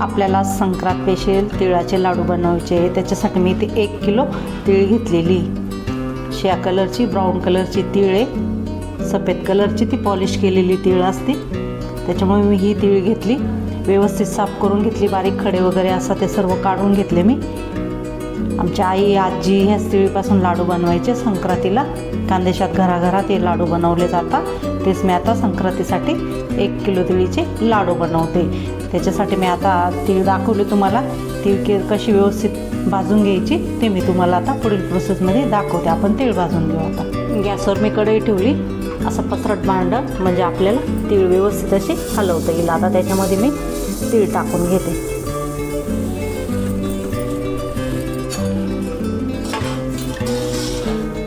आपल्याला संक्रांत पेशील तिळाचे लाडू बनवायचे त्याच्यासाठी मी इथे एक किलो तीळ घेतलेली. शिया कलरची ब्राऊन कलरची तीळ आहे. सफेद कलरची ती पॉलिश केलेली तीळ असते. त्याच्यामुळे मी ही तीळ घेतली. व्यवस्थित साफ करून घेतली. बारीक खडे वगैरे असा ते सर्व काढून घेतले मी. आमच्या आई आजी ह्या तिळीपासून लाडू बनवायचे. संक्रांतीला खानदेशात घराघरात हे लाडू बनवले जातात. तेच मी आता संक्रांतीसाठी एक किलो तिळीचे लाडू बनवते. त्याच्यासाठी मी आता तीळ दाखवले तुम्हाला. तीळ के कशी व्यवस्थित भाजून घ्यायची ते मी तुम्हाला आता पुढील प्रोसेसमध्ये दाखवते. आपण तीळ भाजून घेऊ आता. गॅसवर मी कढई ठेवली. असं पसरट भांडं म्हणजे आपल्याला तीळ व्यवस्थित अशी हलवता येईल. आता त्याच्यामध्ये मी तीळ टाकून घेते.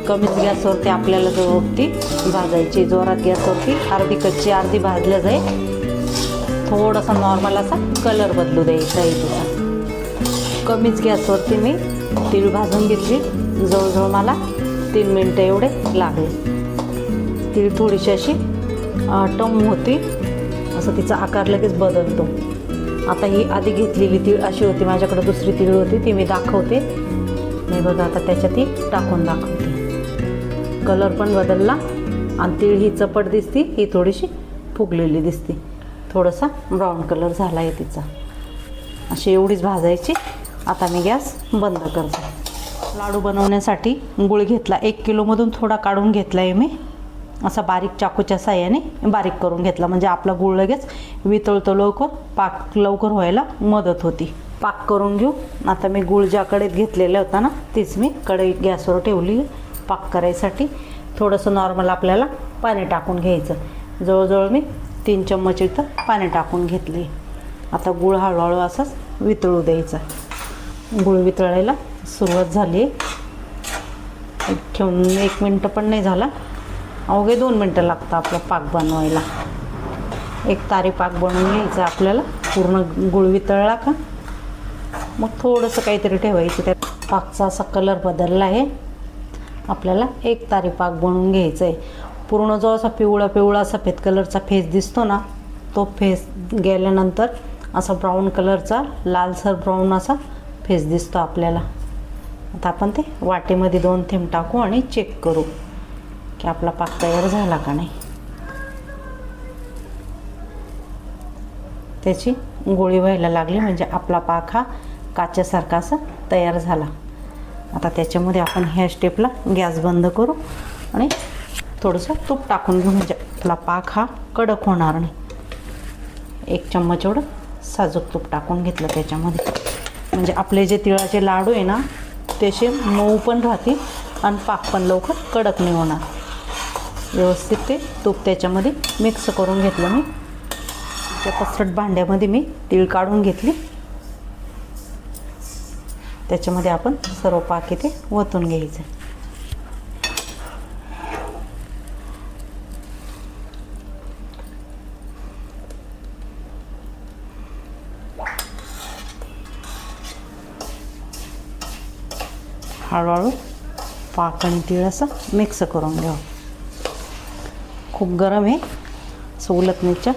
कमीच गॅसवरती आपल्याला जो ती भाजायची जोरात गॅसवरती अर्धी कच्ची अर्धी भाजलं जाईल थोडासा नॉर्मल असा कलर बदलू द्यायचा आहे तिचा कमीच गॅसवरती मी तीळ भाजून घेतली. जवळजवळ मला तीन मिनटं एवढे लागले. तीळ थोडीशी अशी टम होती. असं तिचा आकार लगेच बदलतो. आता ही आधी घेतलेली तीळ अशी होती. माझ्याकडे दुसरी तीळ होती ती मी दाखवते. नाही बघा आता त्याच्यात ती टाकून दाखवते. कलर पण बदलला आणि तीळ ही चपट दिसती ही थोडीशी फुगलेली दिसते. थोडासा ब्राऊन कलर झाला आहे तिचा. अशी एवढीच भाजायची. आता मी गॅस बंद करते. लाडू बनवण्यासाठी गुळ घेतला. एक किलोमधून थोडा काढून घेतला आहे मी. असा बारीक चाकूच्या साह्याने बारीक करून घेतला. म्हणजे आपला गुळ लगेच वितळतो लवकर पाक लवकर व्हायला मदत होती. पाक करून घेऊ. आता मी गुळ ज्या कडेत घेतलेला होता ना तीच मी कढई गॅसवर ठेवली पाक करायसाठी थोडंसं नॉर्मल आपल्याला पाणी टाकून घ्यायचं. जवळजवळ मी तीन चम्मच इथं पाणी टाकून घेतले. आता गुळ हळूहळू असाच वितळू द्यायचा. गुळ वितळायला सुरुवात झाली. आहे ठेवून एक मिनटं पण नाही झाला. अवघे दोन मिनटं लागतं आपला पाक बनवायला. एक तारी पाक बनवून घ्यायचा आपल्याला. पूर्ण गुळ वितळला का? मग थोडंसं काहीतरी ठेवायचं. त्यात पाकचा असा कलर बदलला आहे. आपल्याला एक तारी पाक बनवून घ्यायचं आहे पूर्ण जो असा पिवळा पिवळा सफेद कलरचा फेस दिसतो ना तो फेस गेल्यानंतर असा ब्राऊन कलरचा लालसर ब्राऊन असा फेस दिसतो आपल्याला. आता आपण ते वाटेमध्ये दोन थेंब टाकू आणि चेक करू की आपला पाक तयार झाला का नाही. त्याची गोळी व्हायला लागली म्हणजे आपला पाक हा काच्यासारखा असा तयार झाला. आता त्याच्यामध्ये आपण ह्या स्टेपला गॅस बंद करू आणि थोडंसं तूप टाकून घेऊ म्हणजे आपला पाक हा कडक होणार नाही. एक चम्मच एवढं साजूक तूप टाकून घेतलं त्याच्यामध्ये. म्हणजे आपले जे तिळाचे लाडू आहे ना त्याचे मऊ पण राहतील आणि पाक पण लवकर कडक नाही होणार. व्यवस्थित ते तूप त्याच्यामध्ये मिक्स करून घेतलं मी. त्या पसरट भांड्यामध्ये मी तीळ काढून घेतली. त्याच्यामध्ये आपण सर्व पाक इथे ओतून घ्यायचं. हळूहळू पाक आणि तीळ असं मिक्स करून घ्यावं खूप गरम आहे. असं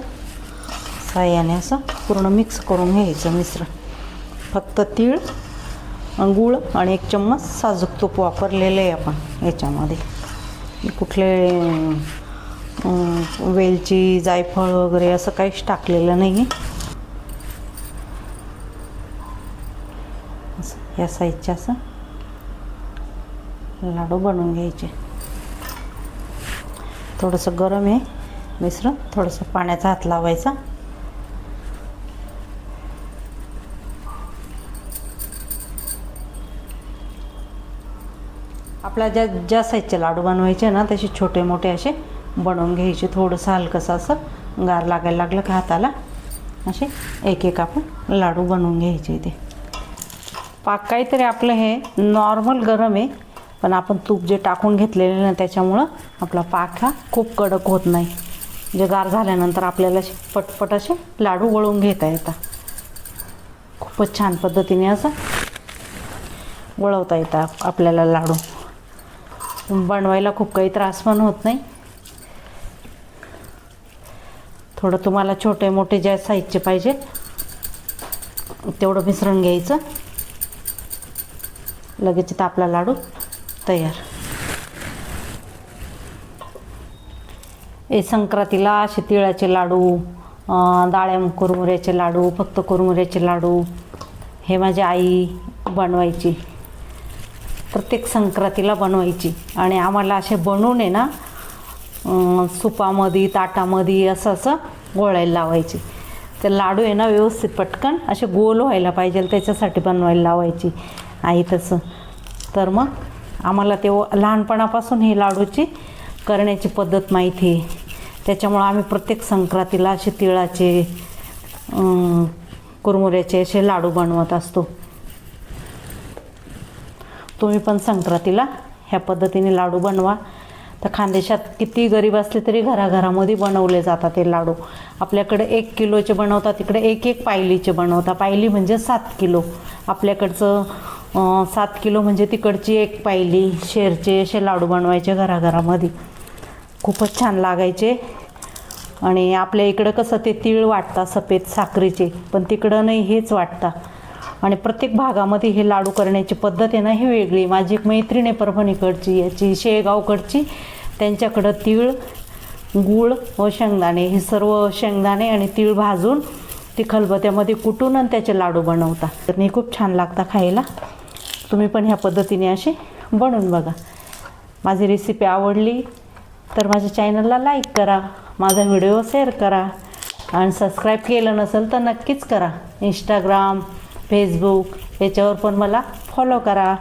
साह्याने असं पूर्ण मिक्स करून घ्यायचं मिश्रण. फक्त तीळ गूळ आणि एक चम्मच साजूक तूप वापरलेलं आहे आपण याच्यामध्ये. कुठले वेलची जायफळ वगैरे असं काहीच टाकलेलं नाही आहे असं या साईजचे असं. लाडू बनवून घ्यायचे. थोडंसं गरम आहे मिश्रण थोडंसं पाण्याचा हात लावायचा. आपल्या ज्या ज्या साईजचे लाडू बनवायचे ना तसे छोटे मोठे असे बनवून घ्यायचे. थोडंसं हलकंसं असं गार लागायला लागलं का हाताला असे एक एक आपण लाडू बनवून घ्यायचे ते पाक काहीतरी आपलं हे नॉर्मल गरम आहे पण आपण तूप जे टाकून घेतलेलं ना त्याच्यामुळं आपला पाक हा खूप कडक होत नाही. जे गार झाल्यानंतर आपल्याला असे पटपट असे लाडू वळून घेता येतात. खूपच छान पद्धतीने असं वळवता येतात आपल्याला लाडू. बनवायला खूप काही त्रास पण होत नाही. थोडं तुम्हाला छोटे मोठे ज्या साईजचे पाहिजे तेवढं मिश्रण घ्यायचं. लगेच इथं आपला लाडू तयार. हे संक्रांतीला असे तिळाचे लाडू डाळ्या कुरमुऱ्याचे लाडू फक्त कुरमुऱ्याचे लाडू हे माझी आई बनवायची. प्रत्येक संक्रांतीला बनवायची. आणि आम्हाला असे बनवून आहे ना सुपामध्ये ताटामध्ये असं असं गोळायला लावायची. ते लाडू आहे ना व्यवस्थित पटकन असे गोल व्हायला पाहिजे त्याच्यासाठी बनवायला लावायची. आई तसं. तर मग आम्हाला ते लहानपणापासून ही लाडूची करण्याची पद्धत माहिती आहे. त्याच्यामुळं आम्ही प्रत्येक संक्रांतीला असे तिळाचे कुरमुऱ्याचे असे लाडू बनवत असतो. तुम्ही पण संक्रांतीला ह्या पद्धतीने लाडू बनवा. तर खानदेशात किती गरीब असले तरी घराघरामध्ये बनवले जातात ते लाडू. आपल्याकडे एक किलोचे बनवतात तिकडे एक एक पायलीचे बनवतात. पायली म्हणजे सात किलो. आपल्याकडचं सात किलो म्हणजे तिकडची एक पायली शेरचे असे लाडू बनवायचे घराघरामध्ये. खूपच छान लागायचे. आणि आपल्या इकडं कसं ते तीळ वाटतात सफेद साखरेचे पण तिकडं नाही हेच वाटतं. आणि प्रत्येक भागामध्ये हे लाडू करण्याची पद्धत आहे ना ही वेगळी. माझी एक मैत्रीण आहे परभणीकडची याची शेगावकडची. त्यांच्याकडं तीळ गूळ व शेंगदाणे. हे सर्व शेंगदाणे आणि तीळ भाजून ती खलबत्यामध्ये कुटून आणि त्याचे लाडू बनवतात तर हे खूप छान लागतात खायला. तुम्ही पण ह्या पद्धतीने असे बनवून बघा. माझी रेसिपी आवडली तर माझ्या चॅनलला लाईक करा. माझा व्हिडिओ शेअर करा. आणि सबस्क्राईब केलं नसेल तर नक्कीच करा. इंस्टाग्राम फेसबुक याच्यावर पण मला फॉलो करा.